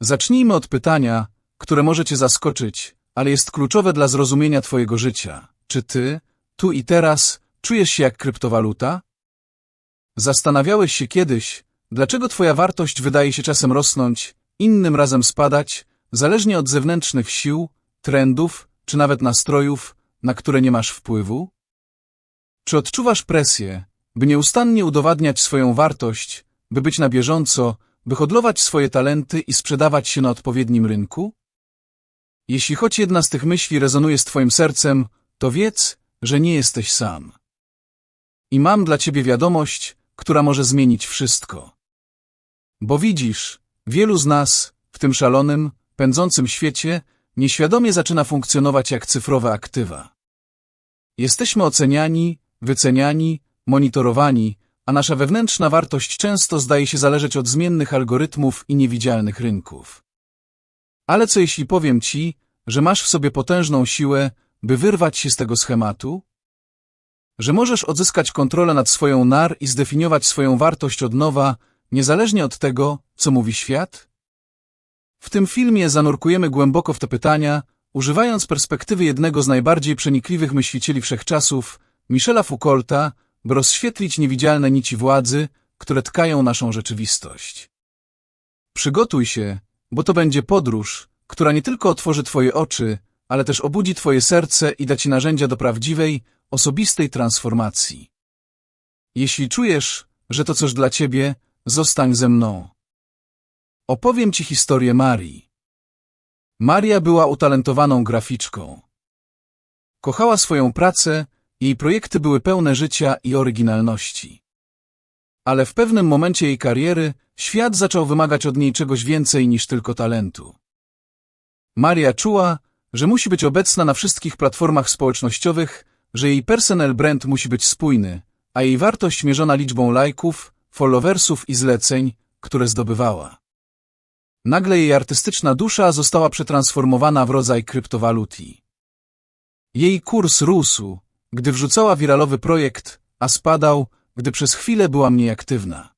Zacznijmy od pytania, które może cię zaskoczyć, ale jest kluczowe dla zrozumienia twojego życia. Czy ty, tu i teraz, czujesz się jak kryptowaluta? Zastanawiałeś się kiedyś, dlaczego twoja wartość wydaje się czasem rosnąć, innym razem spadać, zależnie od zewnętrznych sił, trendów, czy nawet nastrojów, na które nie masz wpływu? Czy odczuwasz presję, by nieustannie udowadniać swoją wartość, by być na bieżąco, by hodlować swoje talenty i sprzedawać się na odpowiednim rynku? Jeśli choć jedna z tych myśli rezonuje z twoim sercem, to wiedz, że nie jesteś sam. I mam dla ciebie wiadomość, która może zmienić wszystko. Bo widzisz, wielu z nas, w tym szalonym, pędzącym świecie, nieświadomie zaczyna funkcjonować jak cyfrowe aktywa. Jesteśmy oceniani, wyceniani, monitorowani, a nasza wewnętrzna wartość często zdaje się zależeć od zmiennych algorytmów i niewidzialnych rynków. Ale co jeśli powiem ci, że masz w sobie potężną siłę, by wyrwać się z tego schematu? Że możesz odzyskać kontrolę nad swoją nar i zdefiniować swoją wartość od nowa, niezależnie od tego, co mówi świat? W tym filmie zanurkujemy głęboko w te pytania, używając perspektywy jednego z najbardziej przenikliwych myślicieli wszechczasów, Michela Foucaulta, by rozświetlić niewidzialne nici władzy, które tkają naszą rzeczywistość. Przygotuj się, bo to będzie podróż, która nie tylko otworzy Twoje oczy, ale też obudzi Twoje serce i da Ci narzędzia do prawdziwej, osobistej transformacji. Jeśli czujesz, że to coś dla Ciebie, zostań ze mną. Opowiem Ci historię Marii. Maria była utalentowaną graficzką. Kochała swoją pracę, jej projekty były pełne życia i oryginalności. Ale w pewnym momencie jej kariery świat zaczął wymagać od niej czegoś więcej niż tylko talentu. Maria czuła, że musi być obecna na wszystkich platformach społecznościowych, że jej personal brand musi być spójny, a jej wartość mierzona liczbą lajków, followersów i zleceń, które zdobywała. Nagle jej artystyczna dusza została przetransformowana w rodzaj kryptowaluti. Jej kurs rósł, gdy wrzucała wiralowy projekt, a spadał, gdy przez chwilę była mniej aktywna.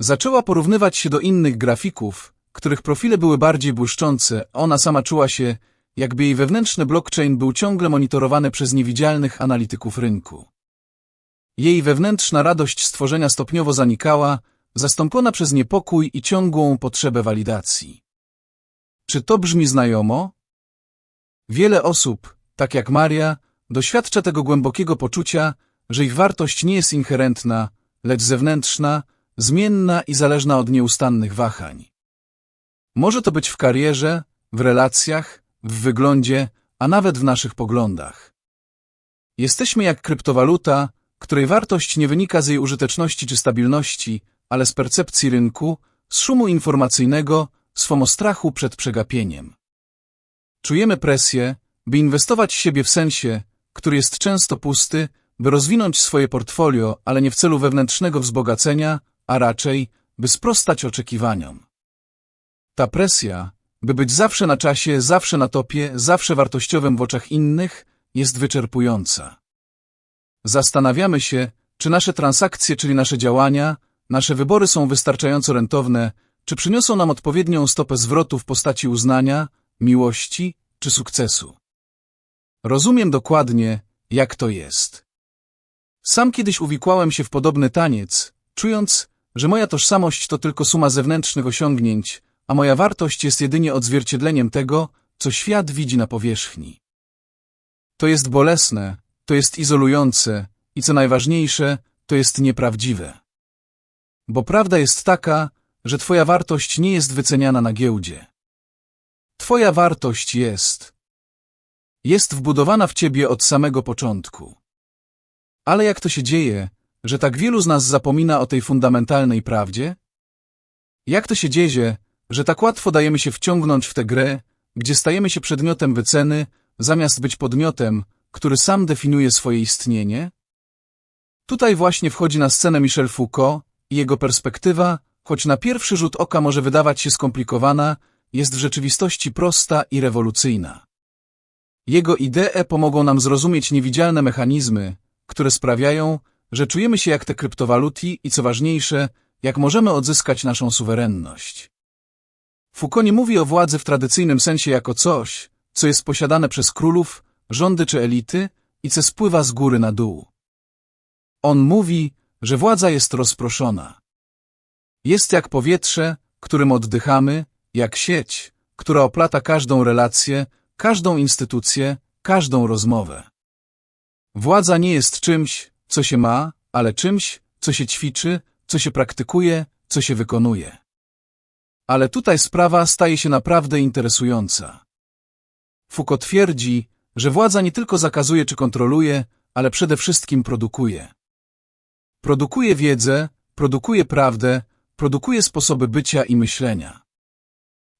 Zaczęła porównywać się do innych grafików, których profile były bardziej błyszczące, ona sama czuła się, jakby jej wewnętrzny blockchain był ciągle monitorowany przez niewidzialnych analityków rynku. Jej wewnętrzna radość stworzenia stopniowo zanikała, zastąpiona przez niepokój i ciągłą potrzebę walidacji. Czy to brzmi znajomo? Wiele osób, tak jak Maria, doświadcza tego głębokiego poczucia, że ich wartość nie jest inherentna, lecz zewnętrzna, zmienna i zależna od nieustannych wahań. Może to być w karierze, w relacjach, w wyglądzie, a nawet w naszych poglądach. Jesteśmy jak kryptowaluta, której wartość nie wynika z jej użyteczności czy stabilności, ale z percepcji rynku, z szumu informacyjnego, z strachu przed przegapieniem. Czujemy presję, by inwestować w siebie w sensie, który jest często pusty, by rozwinąć swoje portfolio, ale nie w celu wewnętrznego wzbogacenia, a raczej, by sprostać oczekiwaniom. Ta presja, by być zawsze na czasie, zawsze na topie, zawsze wartościowym w oczach innych, jest wyczerpująca. Zastanawiamy się, czy nasze transakcje, czyli nasze działania, nasze wybory są wystarczająco rentowne, czy przyniosą nam odpowiednią stopę zwrotu w postaci uznania, miłości czy sukcesu. Rozumiem dokładnie, jak to jest. Sam kiedyś uwikłałem się w podobny taniec, czując, że moja tożsamość to tylko suma zewnętrznych osiągnięć, a moja wartość jest jedynie odzwierciedleniem tego, co świat widzi na powierzchni. To jest bolesne, to jest izolujące i co najważniejsze, to jest nieprawdziwe. Bo prawda jest taka, że Twoja wartość nie jest wyceniana na giełdzie. Twoja wartość jest. Jest wbudowana w Ciebie od samego początku. Ale jak to się dzieje, że tak wielu z nas zapomina o tej fundamentalnej prawdzie? Jak to się dzieje, że tak łatwo dajemy się wciągnąć w tę grę, gdzie stajemy się przedmiotem wyceny, zamiast być podmiotem, który sam definiuje swoje istnienie? Tutaj właśnie wchodzi na scenę Michel Foucault i jego perspektywa, choć na pierwszy rzut oka może wydawać się skomplikowana, jest w rzeczywistości prosta i rewolucyjna. Jego idee pomogą nam zrozumieć niewidzialne mechanizmy, które sprawiają, że czujemy się jak te kryptowaluty i co ważniejsze, jak możemy odzyskać naszą suwerenność. Foucault nie mówi o władzy w tradycyjnym sensie jako coś, co jest posiadane przez królów, rządy czy elity i co spływa z góry na dół. On mówi, że władza jest rozproszona. Jest jak powietrze, którym oddychamy, jak sieć, która oplata każdą relację, każdą instytucję, każdą rozmowę. Władza nie jest czymś, co się ma, ale czymś, co się ćwiczy, co się praktykuje, co się wykonuje. Ale tutaj sprawa staje się naprawdę interesująca. Foucault twierdzi, że władza nie tylko zakazuje czy kontroluje, ale przede wszystkim produkuje. Produkuje wiedzę, produkuje prawdę, produkuje sposoby bycia i myślenia.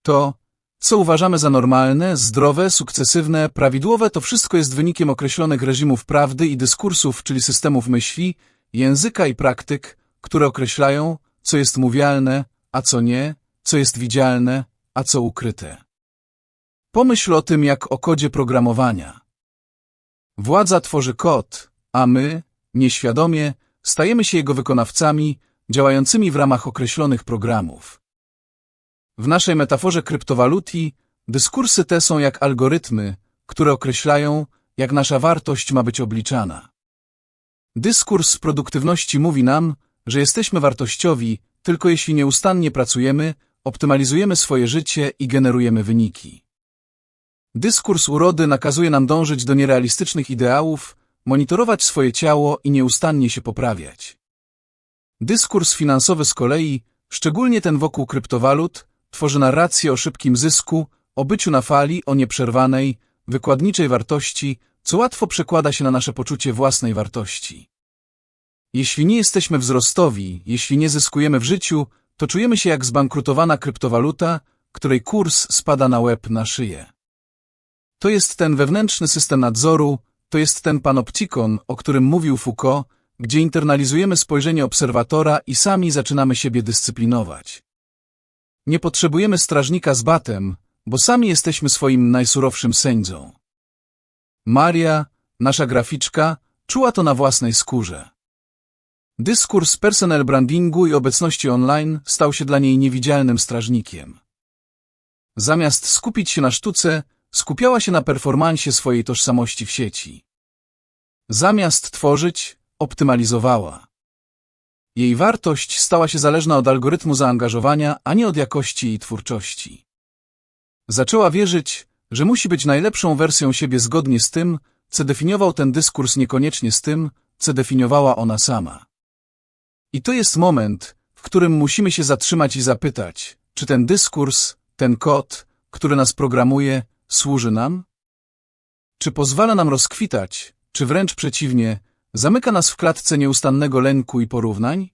To, co uważamy za normalne, zdrowe, sukcesywne, prawidłowe, to wszystko jest wynikiem określonych reżimów prawdy i dyskursów, czyli systemów myśli, języka i praktyk, które określają, co jest mówialne, a co nie, co jest widzialne, a co ukryte. Pomyśl o tym jak o kodzie programowania. Władza tworzy kod, a my, nieświadomie, stajemy się jego wykonawcami, działającymi w ramach określonych programów. W naszej metaforze kryptowaluti dyskursy te są jak algorytmy, które określają, jak nasza wartość ma być obliczana. Dyskurs produktywności mówi nam, że jesteśmy wartościowi tylko jeśli nieustannie pracujemy, optymalizujemy swoje życie i generujemy wyniki. Dyskurs urody nakazuje nam dążyć do nierealistycznych ideałów, monitorować swoje ciało i nieustannie się poprawiać. Dyskurs finansowy z kolei, szczególnie ten wokół kryptowalut, tworzy narrację o szybkim zysku, o byciu na fali, o nieprzerwanej, wykładniczej wartości, co łatwo przekłada się na nasze poczucie własnej wartości. Jeśli nie jesteśmy wzrostowi, jeśli nie zyskujemy w życiu, to czujemy się jak zbankrutowana kryptowaluta, której kurs spada na łeb na szyję. To jest ten wewnętrzny system nadzoru, to jest ten panoptikon, o którym mówił Foucault, gdzie internalizujemy spojrzenie obserwatora i sami zaczynamy siebie dyscyplinować. Nie potrzebujemy strażnika z batem, bo sami jesteśmy swoim najsurowszym sędzią. Maria, nasza graficzka, czuła to na własnej skórze. Dyskurs personal brandingu i obecności online stał się dla niej niewidzialnym strażnikiem. Zamiast skupić się na sztuce, skupiała się na performansie swojej tożsamości w sieci. Zamiast tworzyć, optymalizowała. Jej wartość stała się zależna od algorytmu zaangażowania, a nie od jakości jej twórczości. Zaczęła wierzyć, że musi być najlepszą wersją siebie zgodnie z tym, co definiował ten dyskurs niekoniecznie z tym, co definiowała ona sama. I to jest moment, w którym musimy się zatrzymać i zapytać, czy ten dyskurs, ten kod, który nas programuje, służy nam? Czy pozwala nam rozkwitać, czy wręcz przeciwnie, zamyka nas w klatce nieustannego lęku i porównań?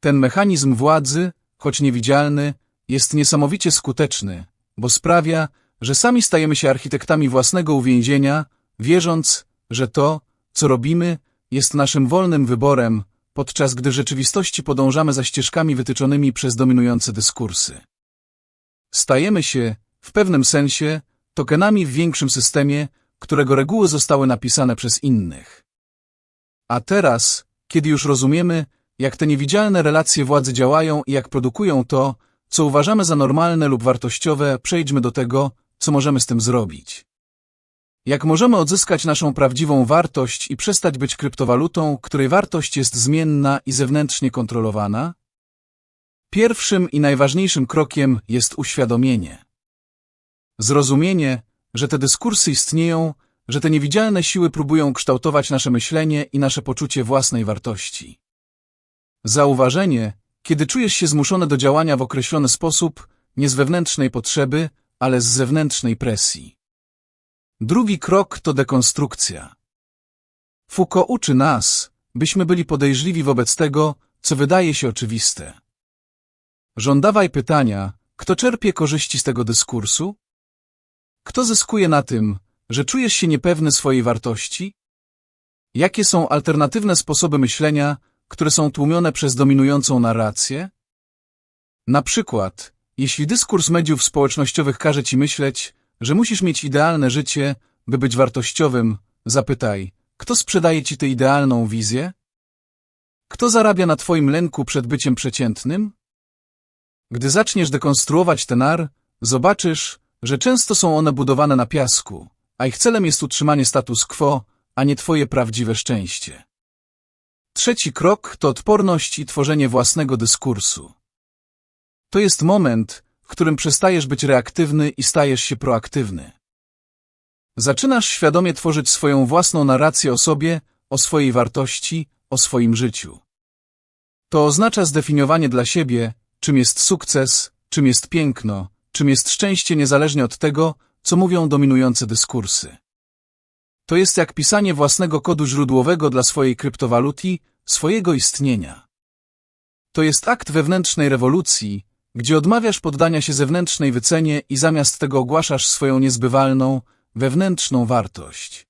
Ten mechanizm władzy, choć niewidzialny, jest niesamowicie skuteczny, bo sprawia, że sami stajemy się architektami własnego uwięzienia, wierząc, że to, co robimy, jest naszym wolnym wyborem, podczas gdy w rzeczywistości podążamy za ścieżkami wytyczonymi przez dominujące dyskursy. Stajemy się, w pewnym sensie, tokenami w większym systemie, którego reguły zostały napisane przez innych. A teraz, kiedy już rozumiemy, jak te niewidzialne relacje władzy działają i jak produkują to, co uważamy za normalne lub wartościowe, przejdźmy do tego, co możemy z tym zrobić. Jak możemy odzyskać naszą prawdziwą wartość i przestać być kryptowalutą, której wartość jest zmienna i zewnętrznie kontrolowana? Pierwszym i najważniejszym krokiem jest uświadomienie. Zrozumienie, że te dyskursy istnieją, że te niewidzialne siły próbują kształtować nasze myślenie i nasze poczucie własnej wartości. Zauważenie, kiedy czujesz się zmuszony do działania w określony sposób, nie z wewnętrznej potrzeby, ale z zewnętrznej presji. Drugi krok to dekonstrukcja. Foucault uczy nas, byśmy byli podejrzliwi wobec tego, co wydaje się oczywiste. Żądawaj pytania, kto czerpie korzyści z tego dyskursu? Kto zyskuje na tym, że czujesz się niepewny swojej wartości? Jakie są alternatywne sposoby myślenia, które są tłumione przez dominującą narrację? Na przykład, jeśli dyskurs mediów społecznościowych każe ci myśleć, że musisz mieć idealne życie, by być wartościowym, zapytaj, kto sprzedaje ci tę idealną wizję? Kto zarabia na twoim lęku przed byciem przeciętnym? Gdy zaczniesz dekonstruować ten ar, zobaczysz, że często są one budowane na piasku, a ich celem jest utrzymanie status quo, a nie twoje prawdziwe szczęście. Trzeci krok to odporność i tworzenie własnego dyskursu. To jest moment, w którym przestajesz być reaktywny i stajesz się proaktywny. Zaczynasz świadomie tworzyć swoją własną narrację o sobie, o swojej wartości, o swoim życiu. To oznacza zdefiniowanie dla siebie, czym jest sukces, czym jest piękno, czym jest szczęście niezależnie od tego, co mówią dominujące dyskursy. To jest jak pisanie własnego kodu źródłowego dla swojej kryptowaluty, swojego istnienia. To jest akt wewnętrznej rewolucji, gdzie odmawiasz poddania się zewnętrznej wycenie i zamiast tego ogłaszasz swoją niezbywalną, wewnętrzną wartość.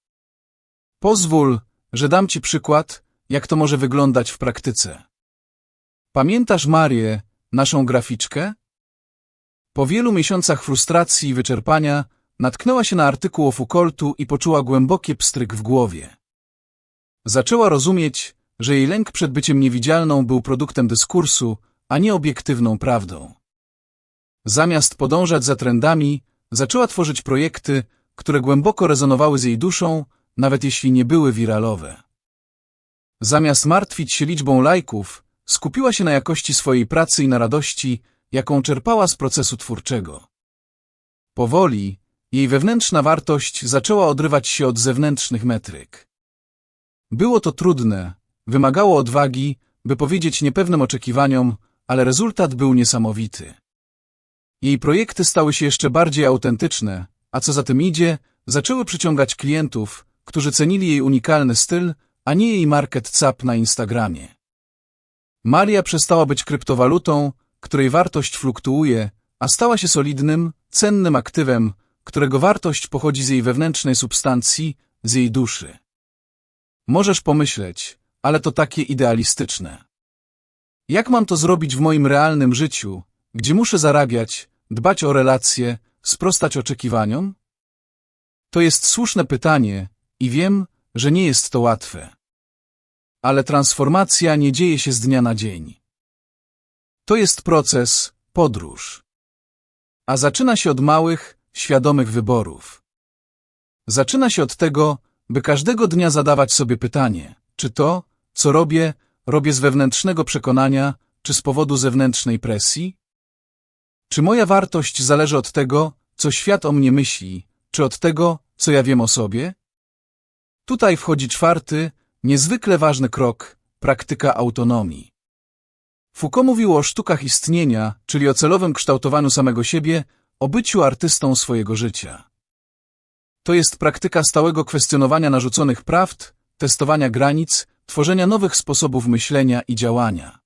Pozwól, że dam Ci przykład, jak to może wyglądać w praktyce. Pamiętasz Marię, naszą graficzkę? Po wielu miesiącach frustracji i wyczerpania natknęła się na artykuł o Foucaultu i poczuła głęboki pstryk w głowie. Zaczęła rozumieć, że jej lęk przed byciem niewidzialną był produktem dyskursu, a nie obiektywną prawdą. Zamiast podążać za trendami, zaczęła tworzyć projekty, które głęboko rezonowały z jej duszą, nawet jeśli nie były wiralowe. Zamiast martwić się liczbą lajków, skupiła się na jakości swojej pracy i na radości, jaką czerpała z procesu twórczego. Powoli, jej wewnętrzna wartość zaczęła odrywać się od zewnętrznych metryk. Było to trudne, wymagało odwagi, by powiedzieć niepewnym oczekiwaniom, ale rezultat był niesamowity. Jej projekty stały się jeszcze bardziej autentyczne, a co za tym idzie, zaczęły przyciągać klientów, którzy cenili jej unikalny styl, a nie jej market cap na Instagramie. Maria przestała być kryptowalutą, której wartość fluktuuje, a stała się solidnym, cennym aktywem, którego wartość pochodzi z jej wewnętrznej substancji, z jej duszy. Możesz pomyśleć, ale to takie idealistyczne. Jak mam to zrobić w moim realnym życiu, gdzie muszę zarabiać, dbać o relacje, sprostać oczekiwaniom? To jest słuszne pytanie i wiem, że nie jest to łatwe. Ale transformacja nie dzieje się z dnia na dzień. To jest proces, podróż. A zaczyna się od małych, świadomych wyborów. Zaczyna się od tego, by każdego dnia zadawać sobie pytanie, czy to, co robię, robię z wewnętrznego przekonania, czy z powodu zewnętrznej presji? Czy moja wartość zależy od tego, co świat o mnie myśli, czy od tego, co ja wiem o sobie? Tutaj wchodzi czwarty, niezwykle ważny krok, praktyka autonomii. Foucault mówił o sztukach istnienia, czyli o celowym kształtowaniu samego siebie, o byciu artystą swojego życia. To jest praktyka stałego kwestionowania narzuconych prawd, testowania granic, tworzenia nowych sposobów myślenia i działania.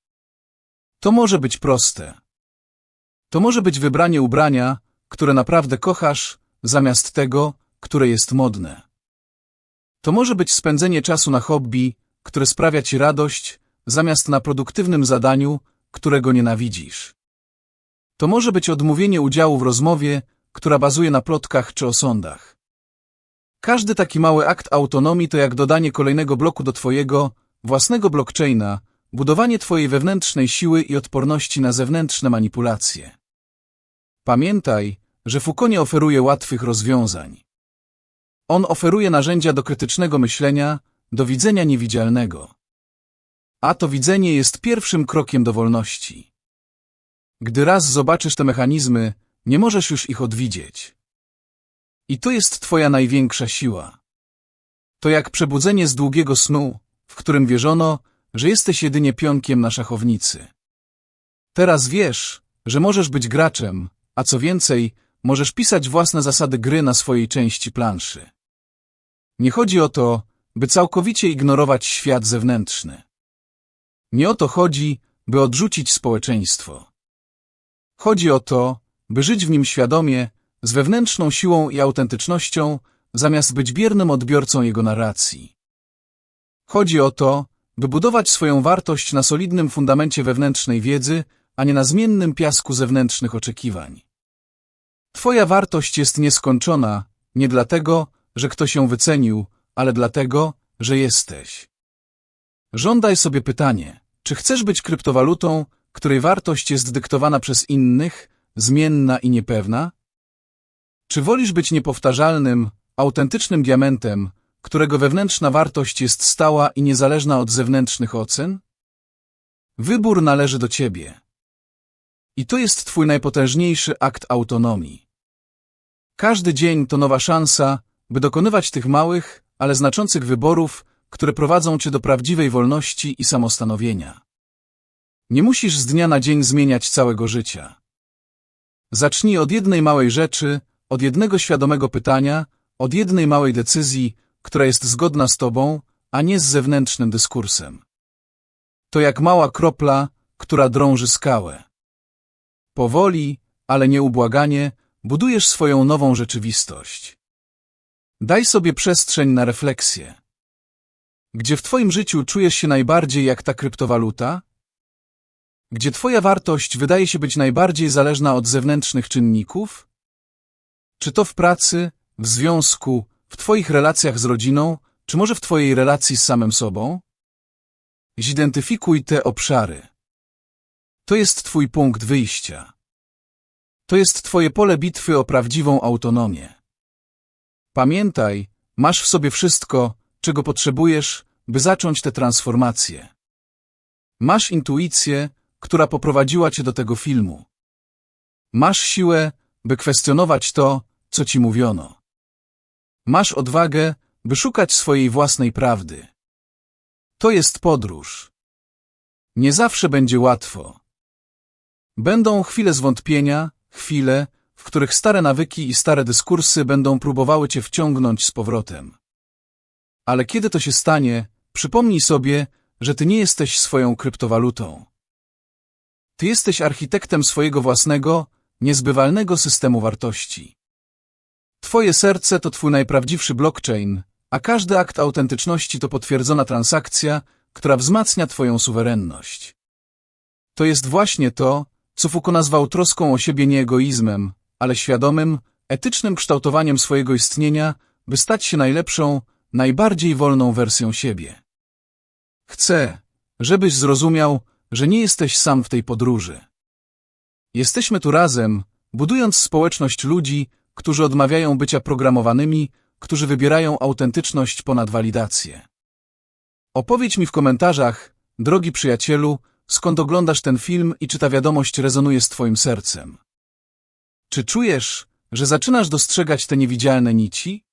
To może być proste. To może być wybranie ubrania, które naprawdę kochasz, zamiast tego, które jest modne. To może być spędzenie czasu na hobby, które sprawia ci radość, zamiast na produktywnym zadaniu, którego nienawidzisz. To może być odmówienie udziału w rozmowie, która bazuje na plotkach czy osądach. Każdy taki mały akt autonomii to jak dodanie kolejnego bloku do Twojego własnego blockchaina, budowanie Twojej wewnętrznej siły i odporności na zewnętrzne manipulacje. Pamiętaj, że Foucault nie oferuje łatwych rozwiązań. On oferuje narzędzia do krytycznego myślenia, do widzenia niewidzialnego. A to widzenie jest pierwszym krokiem do wolności. Gdy raz zobaczysz te mechanizmy, nie możesz już ich odwidzieć. I to jest Twoja największa siła. To jak przebudzenie z długiego snu, w którym wierzono, że jesteś jedynie pionkiem na szachownicy. Teraz wiesz, że możesz być graczem, a co więcej, możesz pisać własne zasady gry na swojej części planszy. Nie chodzi o to, by całkowicie ignorować świat zewnętrzny. Nie o to chodzi, by odrzucić społeczeństwo. Chodzi o to, by żyć w nim świadomie, z wewnętrzną siłą i autentycznością, zamiast być biernym odbiorcą jego narracji. Chodzi o to, by budować swoją wartość na solidnym fundamencie wewnętrznej wiedzy, a nie na zmiennym piasku zewnętrznych oczekiwań. Twoja wartość jest nieskończona, nie dlatego, że ktoś ją wycenił, ale dlatego, że jesteś. Żądaj sobie pytanie, czy chcesz być kryptowalutą, której wartość jest dyktowana przez innych, zmienna i niepewna? Czy wolisz być niepowtarzalnym, autentycznym diamentem, którego wewnętrzna wartość jest stała i niezależna od zewnętrznych ocen? Wybór należy do ciebie. I to jest twój najpotężniejszy akt autonomii. Każdy dzień to nowa szansa, by dokonywać tych małych, ale znaczących wyborów, które prowadzą cię do prawdziwej wolności i samostanowienia. Nie musisz z dnia na dzień zmieniać całego życia. Zacznij od jednej małej rzeczy, od jednego świadomego pytania, od jednej małej decyzji, która jest zgodna z tobą, a nie z zewnętrznym dyskursem. To jak mała kropla, która drąży skałę. Powoli, ale nieubłaganie, budujesz swoją nową rzeczywistość. Daj sobie przestrzeń na refleksję. Gdzie w twoim życiu czujesz się najbardziej jak ta kryptowaluta? Gdzie twoja wartość wydaje się być najbardziej zależna od zewnętrznych czynników? Czy to w pracy, w związku, w twoich relacjach z rodziną, czy może w twojej relacji z samym sobą? Zidentyfikuj te obszary. To jest twój punkt wyjścia. To jest twoje pole bitwy o prawdziwą autonomię. Pamiętaj, masz w sobie wszystko, czego potrzebujesz, by zacząć tę transformację. Masz intuicję, która poprowadziła cię do tego filmu. Masz siłę, by kwestionować to, co ci mówiono. Masz odwagę, by szukać swojej własnej prawdy. To jest podróż. Nie zawsze będzie łatwo. Będą chwile zwątpienia, chwile, w których stare nawyki i stare dyskursy będą próbowały cię wciągnąć z powrotem. Ale kiedy to się stanie, przypomnij sobie, że ty nie jesteś swoją kryptowalutą. Ty jesteś architektem swojego własnego, niezbywalnego systemu wartości. Twoje serce to twój najprawdziwszy blockchain, a każdy akt autentyczności to potwierdzona transakcja, która wzmacnia twoją suwerenność. To jest właśnie to, co Foucault nazwał troską o siebie nie egoizmem, ale świadomym, etycznym kształtowaniem swojego istnienia, by stać się najlepszą, najbardziej wolną wersją siebie. Chcę, żebyś zrozumiał, że nie jesteś sam w tej podróży. Jesteśmy tu razem, budując społeczność ludzi, którzy odmawiają bycia programowanymi, którzy wybierają autentyczność ponad walidację. Opowiedz mi w komentarzach, drogi przyjacielu, skąd oglądasz ten film i czy ta wiadomość rezonuje z twoim sercem. Czy czujesz, że zaczynasz dostrzegać te niewidzialne nici?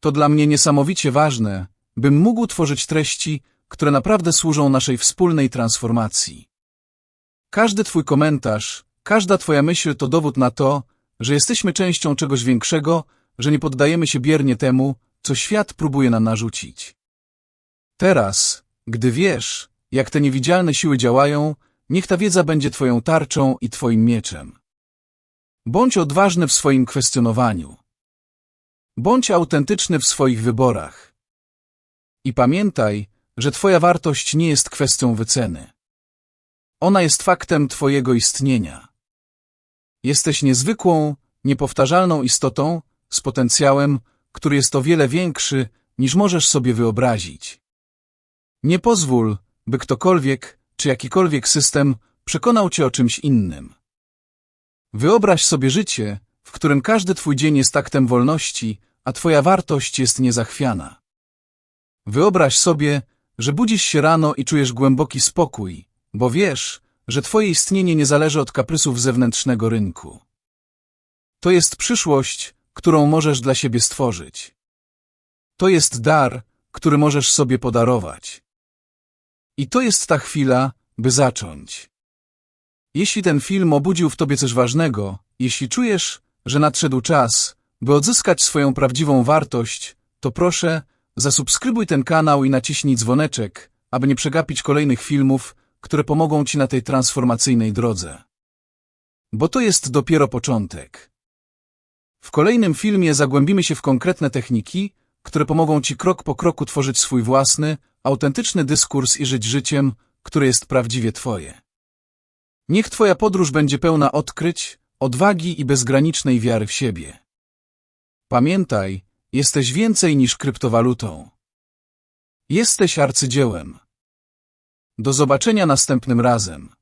To dla mnie niesamowicie ważne, bym mógł tworzyć treści, które naprawdę służą naszej wspólnej transformacji. Każdy twój komentarz, każda twoja myśl to dowód na to, że jesteśmy częścią czegoś większego, że nie poddajemy się biernie temu, co świat próbuje nam narzucić. Teraz, gdy wiesz, jak te niewidzialne siły działają, niech ta wiedza będzie twoją tarczą i twoim mieczem. Bądź odważny w swoim kwestionowaniu. Bądź autentyczny w swoich wyborach. I pamiętaj, że twoja wartość nie jest kwestią wyceny. Ona jest faktem twojego istnienia. Jesteś niezwykłą, niepowtarzalną istotą z potencjałem, który jest o wiele większy, niż możesz sobie wyobrazić. Nie pozwól, by ktokolwiek, czy jakikolwiek system przekonał cię o czymś innym. Wyobraź sobie życie, w którym każdy twój dzień jest aktem wolności, a twoja wartość jest niezachwiana. Wyobraź sobie, że budzisz się rano i czujesz głęboki spokój, bo wiesz, że twoje istnienie nie zależy od kaprysów zewnętrznego rynku. To jest przyszłość, którą możesz dla siebie stworzyć. To jest dar, który możesz sobie podarować. I to jest ta chwila, by zacząć. Jeśli ten film obudził w tobie coś ważnego, jeśli czujesz, że nadszedł czas, by odzyskać swoją prawdziwą wartość, to proszę, zasubskrybuj ten kanał i naciśnij dzwoneczek, aby nie przegapić kolejnych filmów, które pomogą ci na tej transformacyjnej drodze. Bo to jest dopiero początek. W kolejnym filmie zagłębimy się w konkretne techniki, które pomogą ci krok po kroku tworzyć swój własny, autentyczny dyskurs i żyć życiem, które jest prawdziwie twoje. Niech twoja podróż będzie pełna odkryć, odwagi i bezgranicznej wiary w siebie. Pamiętaj, jesteś więcej niż kryptowalutą. Jesteś arcydziełem. Do zobaczenia następnym razem.